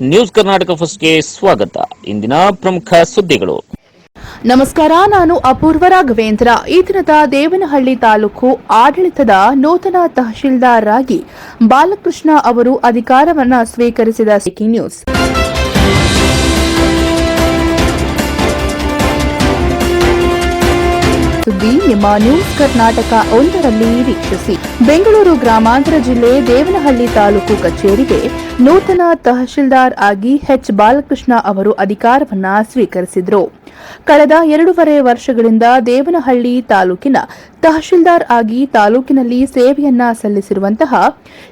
News Karnataka ಫಸ್ಟ್ಗೆ ಸ್ವಾಗತ. ಇಂದಿನ ಪ್ರಮುಖ ಸುದ್ದಿಗಳು. ನಮಸ್ಕಾರ, ನಾನು ಅಪೂರ್ವ ರಾಘವೇಂದ್ರ. ಈ ದಿನದ ದೇವನಹಳ್ಳಿ ತಾಲೂಕು ಆಡಳಿತದ ನೂತನ ತಹಶೀಲ್ದಾರ್ ಆಗಿ ಬಾಲಕೃಷ್ಣ ಅವರು ಅಧಿಕಾರವನ್ನು ಸ್ವೀಕರಿಸಿದ ಸಿಕ್ಕಿ ನ್ಯೂಸ್. ಸುದ್ದಿ ನಿಮ್ಮ ನ್ಯೂಸ್ ಕರ್ನಾಟಕ ಒಂದರಲ್ಲಿ ವೀಕ್ಷಿಸಿ. ಬೆಂಗಳೂರು ಗ್ರಾಮಾಂತರ ಜಿಲ್ಲೆ ದೇವನಹಳ್ಳಿ ತಾಲೂಕು ಕಚೇರಿಗೆ ನೂತನ ತಹಶೀಲ್ದಾರ್ ಆಗಿ ಎಚ್ ಬಾಲಕೃಷ್ಣ ಅವರು ಅಧಿಕಾರವನ್ನ ಸ್ವೀಕರಿಸಿದರು. ಕಳೆದ ಎರಡೂವರೆ ವರ್ಷಗಳಿಂದ ದೇವನಹಳ್ಳಿ ತಾಲೂಕಿನ ತಹಶೀಲ್ದಾರ್ ಆಗಿ ತಾಲೂಕಿನಲ್ಲಿ ಸೇವೆಯನ್ನ ಸಲ್ಲಿಸಿರುವಂತಹ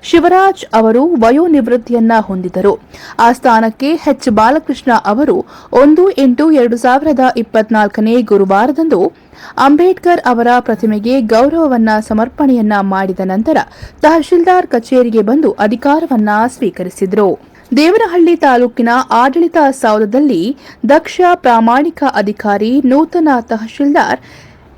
ಶಿವರಾಜ್ ಅವರು ವಯೋನಿವೃತ್ತಿಯನ್ನ ಹೊಂದಿದರು ಆ ಸ್ಥಾನಕ್ಕೆ ಎಚ್. ಬಾಲಕೃಷ್ಣ ಅವರು ಒಂದು ಎಂಟು ಎರಡು ಸಾವಿರದ ಇಪ್ಪತ್ನಾಲ್ಕನೇ ಗುರುವಾರದಂದು ಅಂಬೇಡ್ಕರ್ ಅವರ ಪ್ರತಿಮೆಗೆ ಗೌರವವನ್ನ ಸಮರ್ಪಣೆಯನ್ನ ಮಾಡಿದ ನಂತರ ತಹಶೀಲ್ದಾರ್ ಕಚೇರಿಗೆ ಬಂದು ಅಧಿಕಾರವನ್ನ ಸ್ವೀಕರಿಸಿದರು. ದೇವನಹಳ್ಳಿ ತಾಲೂಕಿನ ಆಡಳಿತ ಸೌಧದಲ್ಲಿ ದಕ್ಷ ಪ್ರಾಮಾಣಿಕ ಅಧಿಕಾರಿ ನೂತನ ತಹಶೀಲ್ದಾರ್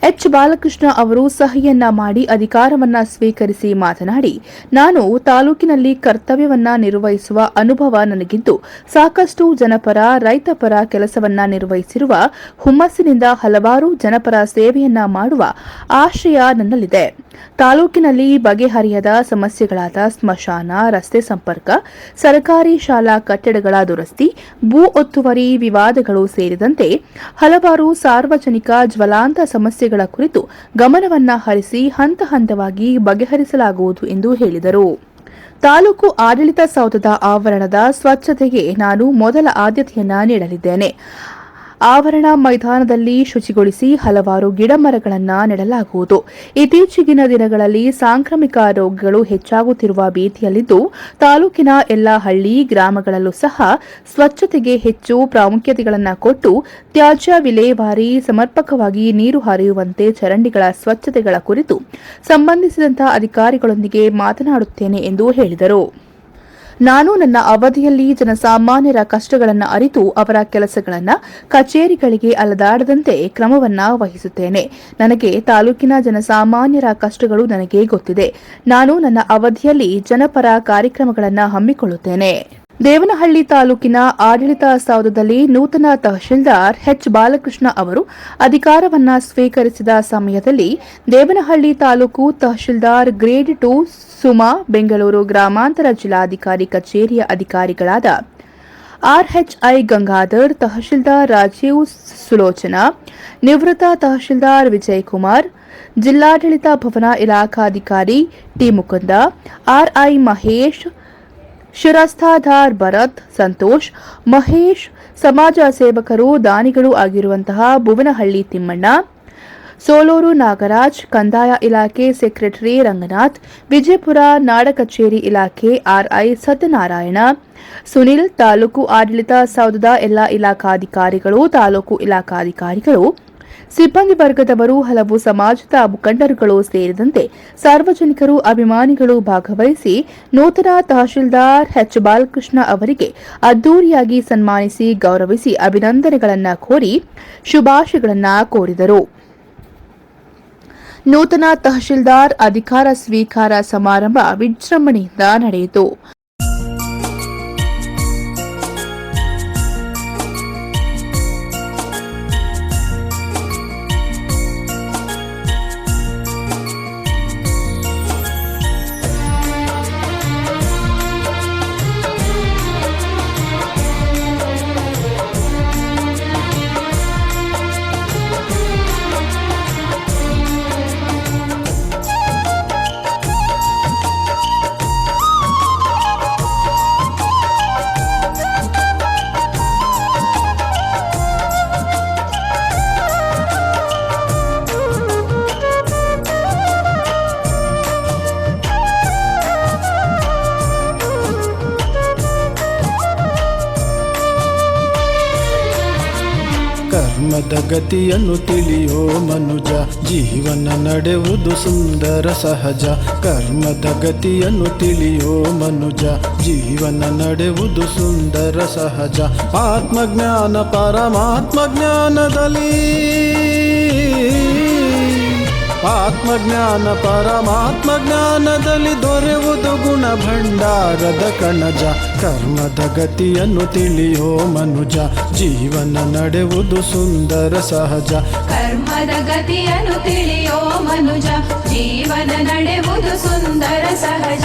ಎಚ್. ಬಾಲಕೃಷ್ಣ ಅವರು ಸಹಿಯನ್ನ ಮಾಡಿ ಅಧಿಕಾರವನ್ನ ಸ್ವೀಕರಿಸಿ ಮಾತನಾಡಿ, ನಾನು ತಾಲೂಕಿನಲ್ಲಿ ಕರ್ತವ್ಯವನ್ನ ನಿರ್ವಹಿಸುವ ಅನುಭವ ನನಗಿದ್ದು, ಸಾಕಷ್ಟು ಜನಪರ, ರೈತಪರ ಕೆಲಸವನ್ನ ನಿರ್ವಹಿಸಿರುವ, ಹುಮ್ಮಸ್ಸಿನಿಂದ ಹಲವಾರು ಜನಪರ ಸೇವೆಯನ್ನ ಮಾಡುವ ಆಶಯ ನನ್ನಲ್ಲಿದೆ. ತಾಲೂಕಿನಲ್ಲಿ ಬಗೆಹರಿಯದ ಸಮಸ್ಯೆಗಳಾದ ಸ್ಮಶಾನ, ರಸ್ತೆ ಸಂಪರ್ಕ, ಸರ್ಕಾರಿ ಶಾಲಾ ಕಟ್ಟಡಗಳ ದುರಸ್ತಿ, ಭೂ ಒತ್ತುವರಿ ವಿವಾದಗಳು ಸೇರಿದಂತೆ ಹಲವಾರು ಸಾರ್ವಜನಿಕ ಜ್ವಲಾಂತ ಸಮಸ್ಯೆಗಳ ಕುರಿತು ಗಮನವನ್ನ ಹರಿಸಿ ಹಂತ ಹಂತವಾಗಿ ಬಗೆಹರಿಸಲಾಗುವುದು ಎಂದು ಹೇಳಿದರು. ತಾಲೂಕು ಆಡಳಿತ ಸೌಧದ ಆವರಣದ ಸ್ವಚ್ಛತೆಗೆ ನಾನು ಮೊದಲ ಆದ್ಯತೆಯನ್ನ ನೀಡಲಿದ್ದೇನೆ. ಆವರಣ ಮೈದಾನದಲ್ಲಿ ಶುಚಿಗೊಳಿಸಿ ಹಲವಾರು ಗಿಡಮರಗಳನ್ನು ನೆಡಲಾಗುವುದು. ಇತ್ತೀಚೆಗಿನ ದಿನಗಳಲ್ಲಿ ಸಾಂಕ್ರಾಮಿಕ ರೋಗಗಳು ಹೆಚ್ಚಾಗುತ್ತಿರುವ ಭೀತಿಯಲ್ಲಿದ್ದು, ತಾಲೂಕಿನ ಎಲ್ಲ ಹಳ್ಳಿ ಗ್ರಾಮಗಳಲ್ಲೂ ಸಹ ಸ್ವಚ್ಛತೆಗೆ ಹೆಚ್ಚು ಪ್ರಾಮುಖ್ಯತೆಗಳನ್ನು ಕೊಟ್ಟು ತ್ಯಾಜ್ಯ ವಿಲೇವಾರಿ, ಸಮರ್ಪಕವಾಗಿ ನೀರು ಹರಿಯುವಂತೆ ಚರಂಡಿಗಳ ಸ್ವಚ್ಛತೆಗಳ ಕುರಿತು ಸಂಬಂಧಿಸಿದಂತಹ ಅಧಿಕಾರಿಗಳೊಂದಿಗೆ ಮಾತನಾಡುತ್ತೇನೆ ಎಂದು ಹೇಳಿದರು. ನಾನು ನನ್ನ ಅವಧಿಯಲ್ಲಿ ಜನಸಾಮಾನ್ಯರ ಕಷ್ಟಗಳನ್ನು ಅರಿತು ಅವರ ಕೆಲಸಗಳನ್ನು ಕಚೇರಿಗಳಿಗೆ ಅಲದಾಡದಂತೆ ಕ್ರಮವನ್ನು ವಹಿಸುತ್ತೇನೆ. ನನಗೆ ತಾಲೂಕಿನ ಜನಸಾಮಾನ್ಯರ ಕಷ್ಟಗಳು ನನಗೆ ಗೊತ್ತಿದೆ. ನಾನು ನನ್ನ ಅವಧಿಯಲ್ಲಿ ಜನಪರ ಕಾರ್ಯಕ್ರಮಗಳನ್ನು ಹಮ್ಮಿಕೊಳ್ಳುತ್ತೇನೆ. ದೇವನಹಳ್ಳಿ ತಾಲೂಕಿನ ಆಡಳಿತ ಸೌಧದಲ್ಲಿ ನೂತನ ತಹಶೀಲ್ದಾರ್ ಎಚ್ ಬಾಲಕೃಷ್ಣ ಅವರು ಅಧಿಕಾರವನ್ನ ಸ್ವೀಕರಿಸಿದ ಸಮಯದಲ್ಲಿ ದೇವನಹಳ್ಳಿ ತಾಲೂಕು ತಹಶೀಲ್ದಾರ್ ಗ್ರೇಡ್ ಟು ಸುಮಾ ಬೆಂಗಳೂರು ಗ್ರಾಮಾಂತರ ಜಿಲ್ಲಾಧಿಕಾರಿ ಕಚೇರಿಯ ಅಧಿಕಾರಿಗಳಾದ ಆರ್ಎಚ್ಐ ಗಂಗಾಧರ್, ತಹಶೀಲ್ದಾರ್ ರಾಜೀವ್ ಸುಲೋಚನಾ, ನಿವೃತ್ತ ತಹಶೀಲ್ದಾರ್ ವಿಜಯ್ ಕುಮಾರ್ ಜಿಲ್ಲಾಡಳಿತ ಭವನ ಇಲಾಖಾಧಿಕಾರಿ ಟಿ ಮುಕುಂದ, ಆರ್ಐ ಮಹೇಶ್ ಶಿರಸ್ತಾಧಾರ್ ಭರತ್, ಸಂತೋಷ್, ಮಹೇಶ್, ಸಮಾಜ ಸೇವಕರು, ದಾನಿಗಳು ಆಗಿರುವಂತಹ ಭುವನಹಳ್ಳಿ ತಿಮ್ಮಣ್ಣ, ಸೋಲೂರು ನಾಗರಾಜ್, ಕಂದಾಯ ಇಲಾಖೆ ಸೆಕ್ರೆಟರಿ ರಂಗನಾಥ್, ವಿಜಯಪುರ ನಾಡ ಕಚೇರಿ ಇಲಾಖೆ ಆರ್ಐ ಸತ್ಯನಾರಾಯಣ, ಸುನಿಲ್, ತಾಲೂಕು ಆಡಳಿತ ಸೌಧದ ಎಲ್ಲ ಇಲಾಖಾಧಿಕಾರಿಗಳು, ತಾಲೂಕು ಇಲಾಖಾಧಿಕಾರಿಗಳು ಸಿಬ್ಬಂದಿ ವರ್ಗದವರು ಹಲವು ಸಮಾಜದ ಮುಖಂಡರುಗಳು ಸೇರಿದಂತೆ ಸಾರ್ವಜನಿಕರು ಅಭಿಮಾನಿಗಳು ಭಾಗವಹಿಸಿ ನೂತನ ತಹಶೀಲ್ದಾರ್ ಎಚ್ ಬಾಲಕೃಷ್ಣ ಅವರಿಗೆ ಅದ್ದೂರಿಯಾಗಿ ಸನ್ಮಾನಿಸಿ ಗೌರವಿಸಿ ಅಭಿನಂದನೆಗಳನ್ನು ಕೋರಿ ಶುಭಾಶಯಗಳನ್ನು ಕೋರಿದರು. ನೂತನ ತಹಶೀಲ್ದಾರ್ ಅಧಿಕಾರ ಸ್ವೀಕಾರ ಸಮಾರಂಭ ವಿಜೃಂಭಣೆಯಿಂದ ನಡೆಯಿತು. ಗತಿಯನ್ನು ತಿಳಿಯೋ ಮನುಜ, ಜೀವನ ನಡೆಯುವುದು ಸುಂದರ ಸಹಜ. ಕರ್ಮದ ಗತಿಯನ್ನು ತಿಳಿಯೋ ಮನುಜ, ಜೀವನ ನಡೆಯುವುದು ಸುಂದರ ಸಹಜ. ಆತ್ಮಜ್ಞಾನ ಪರಮಾತ್ಮ ಜ್ಞಾನದಲ್ಲಿ. ಆತ್ಮಜ್ಞಾನ ಪರಮಾತ್ಮ ಜ್ಞಾನದಲ್ಲಿ ದೊರೆಯುವುದು ಗುಣ ಭಂಡಾರದ ಕಣಜ. ಕರ್ಮದ ಗತಿಯನ್ನು ತಿಳಿಯೋ ಮನುಜ, ಜೀವನ ನಡೆವುದು ಸುಂದರ ಸಹಜ. ಕರ್ಮದ ಗತಿಯನ್ನು ತಿಳಿಯೋ ಮನುಜ, ಜೀವನ ನಡೆವುದು ಸುಂದರ ಸಹಜ.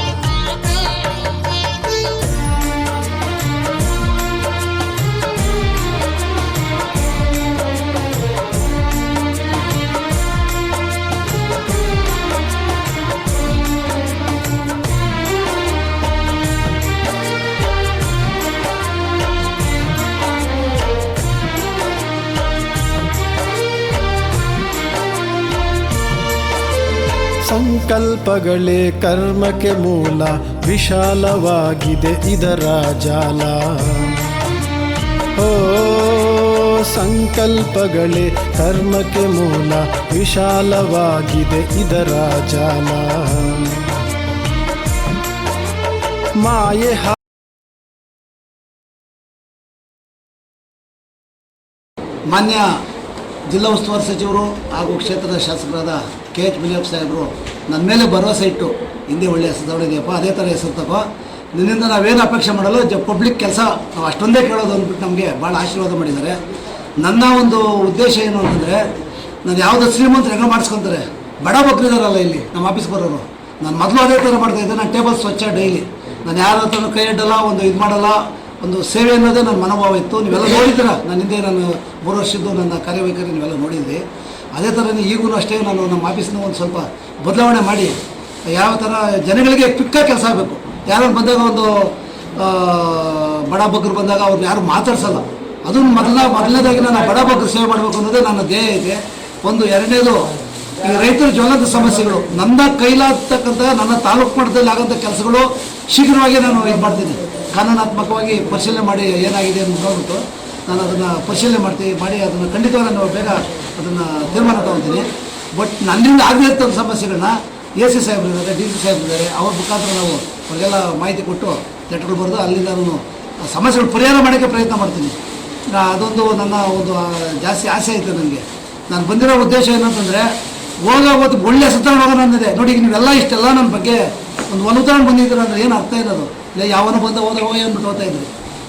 ಸಂಕಲ್ಪಗಳೇ ಕರ್ಮಕ್ಕೆ ಮೂಲ, ವಿಶಾಲವಾಗಿದೆ ಇದರ ಜಾಲ. ಓ, ಸಂಕಲ್ಪಗಳೇ ಕರ್ಮಕ್ಕೆ ಮೂಲ, ವಿಶಾಲವಾಗಿದೆ ಇದರ ಜಾಲ. ಮಾಯೆ ಮಾನ್ಯ ಜಿಲ್ಲಾ ಉಸ್ತುವಾರಿ ಸಚಿವರು ಹಾಗೂ ಕ್ಷೇತ್ರದ ಶಾಸಕರಾದ ಕೆ ಎಚ್ ಮುನಿಯಪ್ಪ ಸಾಹೇಬರು ನನ್ನ ಮೇಲೆ ಭರವಸೆ ಇಟ್ಟು ಹಿಂದೆ ಒಳ್ಳೆ ಹೆಸರು ತಗೊಂಡಿದೆಯಪ್ಪ ಅದೇ ಥರ ಹೆಸರು ತಗೋ. ನಿನ್ನಿಂದ ನಾವೇನು ಅಪೇಕ್ಷೆ ಮಾಡಲು ಜ ಪಬ್ಲಿಕ್ ಕೆಲಸ ನಾವು ಅಷ್ಟೊಂದೇ ಕೇಳೋದು ಅಂದ್ಬಿಟ್ಟು ನಮಗೆ ಭಾಳ ಆಶೀರ್ವಾದ ಮಾಡಿದ್ದಾರೆ. ನನ್ನ ಒಂದು ಉದ್ದೇಶ ಏನು ಅಂತಂದರೆ, ನಾನು ಯಾವುದೋ ಶ್ರೀಮಂತರು ಹೆಂಗೆ ಮಾಡಿಸ್ಕೊತಾರೆ, ಬಡ ಬಗ್ರಿದಾರಲ್ಲ ಇಲ್ಲಿ, ನಮ್ಮ ಆಫೀಸ್ ಬರೋರು. ನಾನು ಮೊದಲು ಅದೇ ಥರ ಮಾಡ್ತಾ ಇದ್ದೆ, ನಾನು ಟೇಬಲ್ ಸ್ವಚ್ಛ ಡೈಲಿ. ನಾನು ಯಾರ ಹತ್ರ ಕೈ ಇಡಲ್ಲ ಒಂದು ಇದು ಮಾಡಲ್ಲ, ಒಂದು ಸೇವೆ ಅನ್ನೋದೇ ನನ್ನ ಮನೋಭಾವ ಇತ್ತು. ನೀವೆಲ್ಲ ನೋಡಿದ್ದೀರ ನನ್ನ ಹಿಂದೆ ನಾನು ಮೂರು ವರ್ಷದ್ದು ನನ್ನ ಕಾರ್ಯವೈಖರಿ ನೀವೆಲ್ಲ ನೋಡಿದ್ರಿ. ಅದೇ ಥರನೇ ಈಗೂ ಅಷ್ಟೇ ನಾನು ನಮ್ಮ ಆಫೀಸ್ನ ಒಂದು ಸ್ವಲ್ಪ ಬದಲಾವಣೆ ಮಾಡಿ, ಯಾವ ಥರ ಜನಗಳಿಗೆ ಕ್ವಿಕ್ಕಾಗಿ ಕೆಲಸ ಆಗಬೇಕು. ಯಾರು ಬಂದಾಗ ಒಂದು ಬಡ ಬಗ್ಗರು ಬಂದಾಗ ಅವ್ರನ್ನ ಯಾರು ಮಾತಾಡ್ಸಲ್ಲ. ಅದನ್ನು ಮೊದಲ, ಮೊದಲನೇದಾಗಿ ನಾನು ಬಡ ಬಗ್ಗರು ಸೇವೆ ಮಾಡಬೇಕು ಅನ್ನೋದೇ ನನ್ನ ಧ್ಯೇಯ ಇದೆ. ಒಂದು ಎರಡನೇದು, ಈ ರೈತರ ಜ್ವಲಂತ ಸಮಸ್ಯೆಗಳು. ನನ್ನ ಕೈಲಾಗ್ತಕ್ಕಂಥ ನನ್ನ ತಾಲೂಕು ಮಟ್ಟದಲ್ಲಿ ಆಗೋಂಥ ಕೆಲಸಗಳು ಶೀಘ್ರವಾಗಿ ನಾನು ಇದು ಮಾಡ್ತೀನಿ ಕಾನೂನಾತ್ಮಕವಾಗಿ ಪರಿಶೀಲನೆ ಮಾಡಿ ಏನಾಗಿದೆ ಅಂತ ನೋಡ್ಬಿಟ್ಟು ನಾನು ಅದನ್ನು ಪರಿಶೀಲನೆ ಮಾಡ್ತೀನಿ, ಮಾಡಿ ಅದನ್ನು ಖಂಡಿತವಾಗಿ ನಾನು ಬೇಗ ಅದನ್ನು ತೀರ್ಮಾನ ತಗೊತೀನಿ ಬಟ್ ನನ್ನಿಂದ ಆಗದೇ ಇರ್ತಂಥ ಸಮಸ್ಯೆಗಳನ್ನ ಎ ಸಿ ಸಾಹೇಬ್ರು ಇದ್ದಾರೆ ಡಿ ಸಿ ಸಾಹೇಬ್ರಿದ್ದಾರೆ, ಅವ್ರ ಮುಖಾಂತರ ನಾವು ಅವರಿಗೆಲ್ಲ ಮಾಹಿತಿ ಕೊಟ್ಟು ಲೆಟರ್ಗಳು ಬರೆದು ಅಲ್ಲಿಂದ ನಾನು ಸಮಸ್ಯೆಗಳು ಪರಿಹಾರ ಮಾಡೋಕ್ಕೆ ಪ್ರಯತ್ನ ಮಾಡ್ತೀನಿ. ಅದೊಂದು ನನ್ನ ಒಂದು ಜಾಸ್ತಿ ಆಸೆ ಐತೆ ನನಗೆ. ನಾನು ಬಂದಿರೋ ಉದ್ದೇಶ ಏನಂತಂದರೆ, ಹೋಗೋ ಅವತ್ತು ಒಳ್ಳೆ ಸುಧಾರಣೆ ಹೋಗೋಣ ಅಂದಿದೆ. ನೋಡಿ, ಈಗ ನೀವೆಲ್ಲ ಇಷ್ಟೆಲ್ಲ ನನ್ನ ಬಗ್ಗೆ ಒಂದು ಒಲುತಾಣ ಬಂದಿದ್ದೀರ ಅಂದರೆ ಏನು ಅರ್ಥ ಇರೋದು? ಇಲ್ಲ, ಯಾವನ ಬಂದ ಹೋದ ಹೋಗಿ ಅಂದ್ಬಿಟ್ಟು ಹೋಗ್ತಾ ಇದ್ರಿ.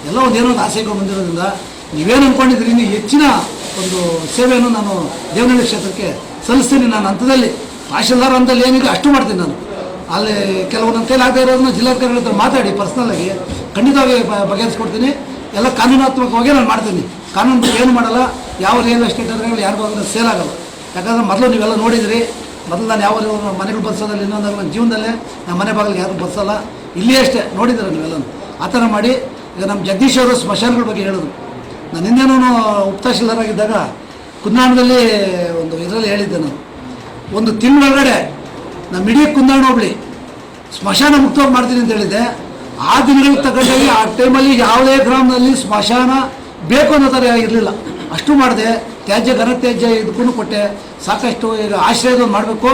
ಎಲ್ಲ ಒಂದು ಏನೋ ಒಂದು ಆಸೆಗಳು ಬಂದಿರೋದ್ರಿಂದ ನೀವೇನು ಅಂದ್ಕೊಂಡಿದ್ರಿ ಹೆಚ್ಚಿನ ಒಂದು ಸೇವೆಯನ್ನು ನಾನು ದೇವನಹಳ್ಳಿ ಕ್ಷೇತ್ರಕ್ಕೆ ಸಲ್ಲಿಸ್ತೀನಿ ನಾನು ಹಂತದಲ್ಲಿ. ತಹಶೀಲ್ದಾರ್ ಹಂತದಲ್ಲಿ ಏನಿದೆ ಅಷ್ಟು ಮಾಡ್ತೀನಿ ನಾನು. ಅಲ್ಲಿ ಕೆಲವೊಂದು ನನ್ನ ಕೈಲಿ ಆಗದೆ ಇರೋದನ್ನ ಜಿಲ್ಲಾಧಿಕಾರಿಗಳ ಹತ್ರ ಮಾತಾಡಿ ಪರ್ಸ್ನಲ್ಲಾಗಿ ಖಂಡಿತವಾಗಿ ಬಗೆಹರಿಸ್ಕೊಡ್ತೀನಿ. ಎಲ್ಲ ಕಾನೂನಾತ್ಮಕವಾಗಿ ನಾನು ಮಾಡ್ತೀನಿ. ಕಾನೂನು ಏನು ಮಾಡಲ್ಲ. ಯಾವ ರಿಯಲ್ ಎಸ್ಟೇಟ್ ಯಾರಿಗೂ ಅಂದರೆ ಸೇಲ್ ಆಗಲ್ಲ. ಯಾಕಂದರೆ ಮೊದಲು ನೀವೆಲ್ಲ ನೋಡಿದ್ರಿ. ಮೊದಲು ನಾನು ಯಾವ ಮನೆಗಳು ಬರ್ಸೋದಲ್ಲಿ ಇನ್ನೊಂದಾಗ ನನ್ನ ಜೀವನದಲ್ಲೇ ನಮ್ಮ ಮನೆ ಬಾಗಿಲಿಗೆ ಯಾರು ಬರ್ಸಲ್ಲ ಇಲ್ಲಿ ಅಷ್ಟೇ ನೋಡಿದ್ದೀರ ನೀವೆಲ್ಲ ಆ ಥರ ಮಾಡಿ ಈಗ ನಮ್ಮ ಜಗದೀಶ್ ಅವರು ಸ್ಮಶಾನಗಳ ಬಗ್ಗೆ ಹೇಳಿದ್ರು. ನಾನು ಹಿಂದೇನೂ ನಾನು ಆಗಿದ್ದಾಗ ಕುಂದಾಣದಲ್ಲಿ ಒಂದು ಇದರಲ್ಲಿ ಹೇಳಿದ್ದೆ ನಾನು. ಒಂದು ತಿಂಗಳೊಳಗಡೆ ನಮ್ಮ ಇಡೀ ಕುಂದಾಣ ಹೋಗ್ಲಿ ಸ್ಮಶಾನ ಮುಕ್ತವಾಗಿ ಮಾಡ್ತೀನಿ ಅಂತ ಹೇಳಿದ್ದೆ. ಆ ದಿನಗಳಿಗೆ ತಗೊಂಡಾಗಿ ಆ ಟೈಮಲ್ಲಿ ಯಾವುದೇ ಗ್ರಾಮದಲ್ಲಿ ಸ್ಮಶಾನ ಬೇಕು ಅನ್ನೋ ಥರ ಇರಲಿಲ್ಲ. ಅಷ್ಟು ಮಾಡಿದೆ. ತ್ಯಾಜ್ಯ, ಘನ ತ್ಯಾಜ್ಯ ಇದಕ್ಕೂ ಕೊಟ್ಟೆ. ಸಾಕಷ್ಟು ಈಗ ಆಶ್ರಯದ ಮಾಡಬೇಕು.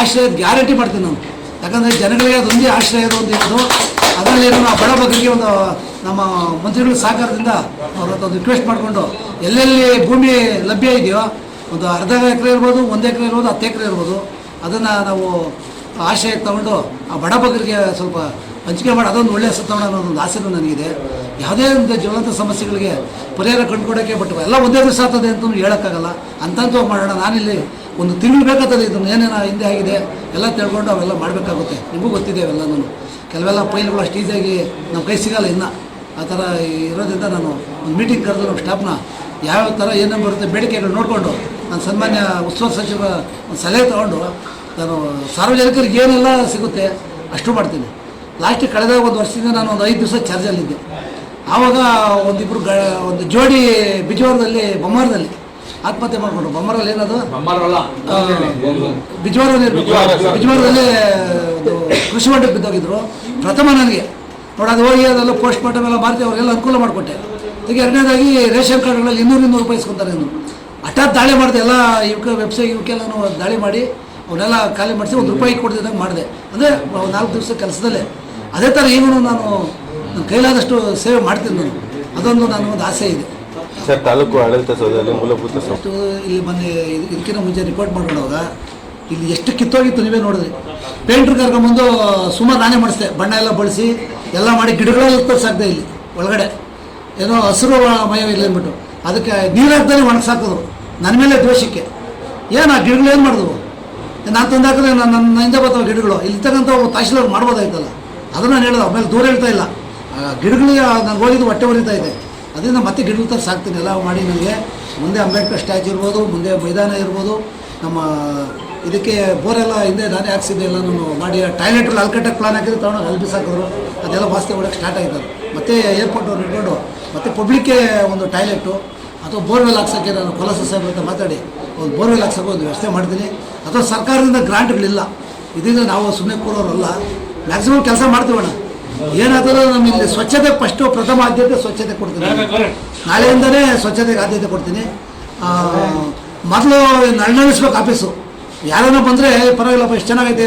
ಆಶ್ರಯದ ಗ್ಯಾರಂಟಿ ಮಾಡ್ತೀನಿ ನಾನು. ಯಾಕಂದರೆ ಜನಗಳಿಗೆ ಅದೊಂದೇ ಆಶ್ರಯದ ಒಂದು ಇರೋದು ಅದರಲ್ಲಿ ನಾವು ಬಡ ಬಗ್ಗರಿಗೆ ಒಂದು ನಮ್ಮ ಮಂತ್ರಿಗಳ ಸಹಕಾರದಿಂದ ಅವ್ರ ಹತ್ರ ಒಂದು ರಿಕ್ವೆಸ್ಟ್ ಮಾಡಿಕೊಂಡು ಎಲ್ಲೆಲ್ಲಿ ಭೂಮಿ ಲಭ್ಯ ಇದೆಯೋ ಒಂದು ಅರ್ಧ ಎಕರೆ ಇರ್ಬೋದು, ಒಂದು ಎಕರೆ ಇರ್ಬೋದು, ಹತ್ತು ಎಕರೆ ಇರ್ಬೋದು, ಅದನ್ನು ನಾವು ಆಶಯ ತಗೊಂಡು ಆ ಬಡ ಬಗ್ಗರಿಗೆ ಸ್ವಲ್ಪ ಹಂಚಿಕೆ ಮಾಡಿ ಅದೊಂದು ಒಳ್ಳೆಯ ಹೆಸರು ಅನ್ನೋ ಅನ್ನೋದೊಂದು ಆಸೆನೂ ನನಗಿದೆ. ಯಾವುದೇ ಒಂದು ಜ್ವಲಂತ ಸಮಸ್ಯೆಗಳಿಗೆ ಪರಿಹಾರ ಕಂಡುಕೊಡೋಕ್ಕೆ ಬಟ್ ಎಲ್ಲ ಒಂದೇ ದಿವಸ ಆಗ್ತದೆ ಅಂತ ಹೇಳೋಕ್ಕಾಗಲ್ಲ. ಅಂತಂತೂ ಮಾಡೋಣ, ನಾನಿಲ್ಲಿ ಒಂದು ತಿಂಗಳು ಬೇಕಾಗ್ತದೆ ಇದನ್ನು ಏನೇನು ಹಿಂದೆ ಆಗಿದೆ, ಎಲ್ಲ ತಿಳ್ಕೊಂಡು ಅವೆಲ್ಲ ಮಾಡಬೇಕಾಗುತ್ತೆ. ನಿಮಗೂ ಗೊತ್ತಿದೆ ಅವೆಲ್ಲನೂ ಕೆಲವೆಲ್ಲ ಫೈಲ್ಗಳು ಅಷ್ಟು ಈಸಿಯಾಗಿ ನಮ್ಮ ಕೈ ಸಿಗಲ್ಲ ಇನ್ನು. ಆ ಥರ ಇರೋದ್ರಿಂದ ನಾನು ಒಂದು ಮೀಟಿಂಗ್ ಕರೆದು ನಮ್ಮ ಸ್ಟಾಫ್ನ ಯಾವ್ಯಾವ ಥರ ಏನೇನು ಬರುತ್ತೆ ಬೇಡಿಕೆಗಳು ನೋಡಿಕೊಂಡು ನಾನು ಸನ್ಮಾನ್ಯ ಉಸ್ತುವಾರಿ ಸಚಿವರ ಒಂದು ಸಲಹೆ ತೊಗೊಂಡು ನಾನು ಸಾರ್ವಜನಿಕರಿಗೆ ಏನೆಲ್ಲ ಸಿಗುತ್ತೆ ಅಷ್ಟು ಮಾಡ್ತೀನಿ. ಲಾಸ್ಟಿಗೆ ಕಳೆದ ಒಂದು ವರ್ಷದಿಂದ ನಾನು ಒಂದು ಐದು ದಿವಸ ಚಾರ್ಜಲ್ಲಿದ್ದೆ ಆವಾಗ ಒಂದಿಬ್ಬರು ಗ ಒಂದು ಜೋಡಿ ಬಿಜವಾರದಲ್ಲಿ ಬೊಮ್ಮಾರದಲ್ಲಿ ಆತ್ಮಹತ್ಯೆ ಮಾಡಿಕೊಂಡು ಬೊಮ್ಮಾರಲ್ಲಿ ಏನದು? ಬಿಜವಾರದಲ್ಲಿ ಬಿಜವಾರದಲ್ಲಿ ಒಂದು ಕೃಷಿ ಹೊಂಡಕ್ಕೆ ಬಿದ್ದೋಗಿದ್ರು. ಪ್ರಥಮ ನನಗೆ. ನೋಡಿ ಅದು ಹೋಗಿ ಅದೆಲ್ಲ ಪೋಸ್ಟ್ ಮಾರ್ಟಮ್ ಎಲ್ಲ ಮಾರ್ತಿ ಅವ್ರಿಗೆಲ್ಲ ಅನುಕೂಲ ಮಾಡಿಕೊಟ್ಟೆ. ಈಗ ಎರಡನೇದಾಗಿ ರೇಷನ್ ಕಾರ್ಡ್ಗಳಲ್ಲಿ ಇನ್ನೂರು ಇನ್ನೂರು ರೂಪಾಯಿ ಇಸ್ಕೊತಾರೆ ಇನ್ನು ಹಠಾತ್ ದಾಳಿ ಮಾಡಿದೆ ಎಲ್ಲ ಇವಕ್ಕೆ ವೆಬ್ಸೈಟ್ ಇವಕ್ಕೆಲ್ಲನೂ ದಾಳಿ ಮಾಡಿ ಅವನ್ನೆಲ್ಲ ಖಾಲಿ ಮಾಡಿಸಿ ಒಂದು ರೂಪಾಯಿ ಕೊಡ್ತಿದ್ದಂಗೆ ಮಾಡಿದೆ. ಅಂದರೆ ನಾಲ್ಕು ದಿವಸ ಕೆಲಸದಲ್ಲೇ. ಅದೇ ಥರ ಈಗೂ ನಾನು ನನ್ನ ಕೈಲಾದಷ್ಟು ಸೇವೆ ಮಾಡ್ತೀನಿ ನಾನು. ಅದೊಂದು ನನ್ನ ಒಂದು ಆಸೆ ಇದೆ. ಸರ್ ತಾಲೂಕು ಆಡಳಿತ ಸೌಧದಲ್ಲಿ ಮೂಲಭೂತ ಇಲ್ಲಿ ಮೊನ್ನೆ ಇದು- ಇದಕ್ಕಿಂತ ಮುಂಚೆ ರಿಪೋರ್ಟ್ ಮಾಡ್ಕೊಂಡಾಗ ಇಲ್ಲಿ ಎಷ್ಟು ಕಿತ್ತೋಗಿತ್ತು ನೀವೇ ನೋಡಿದ್ರಿ. ಪೇಂಟ್ರ್ ಕರ್ಕೊಂಬಂದು ಸುಮಾರು ನಾನೇ ಮಾಡಿಸ್ದೆ. ಬಣ್ಣ ಎಲ್ಲ ಬಳಸಿ ಎಲ್ಲ ಮಾಡಿ ಗಿಡಗಳೆಲ್ಲ ತೋರಿಸಾಕ್ದೆ ಇಲ್ಲಿ, ಒಳಗಡೆ. ಏನೋ ಹಸಿರು ಮಯ ಇಲ್ಲ ಅಂದ್ಬಿಟ್ಟು. ಅದಕ್ಕೆ ನೀರು ಹಾಕ್ದೇ ಒಣಗ್ಸಾಕಿದ್ರು ನನ್ನ ಮೇಲೆ ದ್ವೇಷಕ್ಕೆ. ಏನು ಆ ಗಿಡಗಳು ಏನು ಮಾಡಿದ್ವು ನಾನು ತಂದಾಕಿದ್ರೆ ನನ್ನ ನನ್ನಿಂದ ಬರ್ತಾವೆ ಗಿಡಗಳು. ಇಲ್ಲಿ ತಕ್ಕಂಥ ಒಬ್ಬ ತಹಶೀಲ್ದಾರ್ ಮಾಡ್ಬೋದಾಯ್ತಲ್ಲ. ಅದನ್ನು ನಾನು ಹೇಳಿದೆ, ಆಮೇಲೆ ದೂರ ಹೇಳ್ತಾ ಇಲ್ಲ. ಗಿಡಗಳಿಗೆ ನಾನು ಹೋಗಿದ್ದು ಹೊಟ್ಟೆ ಹೊರಿತಾ ಇದೆ. ಅದರಿಂದ ಮತ್ತೆ ಗಿಡಗಳ ಥರ ಸಾಕ್ತೀನಿ. ಎಲ್ಲ ಮಾಡಿ ನನಗೆ. ಮುಂದೆ ಅಂಬೇಡ್ಕರ್ ಸ್ಟ್ಯಾಚು ಇರ್ಬೋದು, ಮುಂದೆ ಮೈದಾನ ಇರ್ಬೋದು. ನಮ್ಮ ಇದಕ್ಕೆ ಬೋರೆಲ್ಲ ಹಿಂದೆ ನಾನೇ ಹಾಕ್ಸಿದ್ದೆ. ಎಲ್ಲನೂ ಮಾಡಿ. ಟಾಯ್ಲೆಟ್ ಅಲ್ಲಿ ಕಟ್ಟಕ್ಕೆ ಪ್ಲಾನ್ ಹಾಕಿದ್ರೆ ತಗೊಂಡು ಅಲ್ಲಿ ಬಿಸಾಕಿದ್ರು. ಅದೆಲ್ಲ ವಾಸ್ತೆ ಹೊಡಕ್ಕೆ ಸ್ಟಾರ್ಟ್ ಆಯ್ತದೆ ಮತ್ತೆ ಏರ್ಪೋರ್ಟ್ ಅವ್ರು ಇಟ್ಕೊಂಡು ಮತ್ತು ಪಬ್ಲಿಕ್ಗೆ ಒಂದು ಟಾಯ್ಲೆಟು ಅಥವಾ ಬೋರ್ವೆಲ್ ಹಾಕ್ಸೋಕ್ಕೆ ನಾನು ಕೊಲಸ ಸಾಹೇಬ್ ಅಂತ ಮಾತಾಡಿ ಒಂದು ಬೋರ್ವೆಲ್ ಹಾಕ್ಸೋಕೆ ಒಂದು ವ್ಯವಸ್ಥೆ ಮಾಡ್ತೀನಿ. ಅಥವಾ ಸರ್ಕಾರದಿಂದ ಗ್ರಾಂಟ್ಗಳಿಲ್ಲ ಇದರಿಂದ ನಾವು ಸುಮ್ಮನೆ ಕೊಡೋರಲ್ಲ ಮ್ಯಾಕ್ಸಿಮಮ್ ಕೆಲಸ ಮಾಡ್ತೀವಣ್ಣ ಏನಾದರೂ ನಮ್ಮ ಇಲ್ಲಿ ಸ್ವಚ್ಛತೆ ಫಸ್ಟು ಪ್ರಥಮ ಆದ್ಯತೆ ಸ್ವಚ್ಛತೆ ಕೊಡ್ತೀನಿ. ನಾಳೆಯಿಂದಲೇ ಸ್ವಚ್ಛತೆಗೆ ಆದ್ಯತೆ ಕೊಡ್ತೀನಿ. ಮೊದಲು ನಳ್ಳಿಸ್ಬೇಕು ಆಫೀಸು. ಯಾರನ್ನೂ ಬಂದರೆ ಪರವಾಗಿಲ್ಲಪ್ಪ ಎಷ್ಟು ಚೆನ್ನಾಗೈತೆ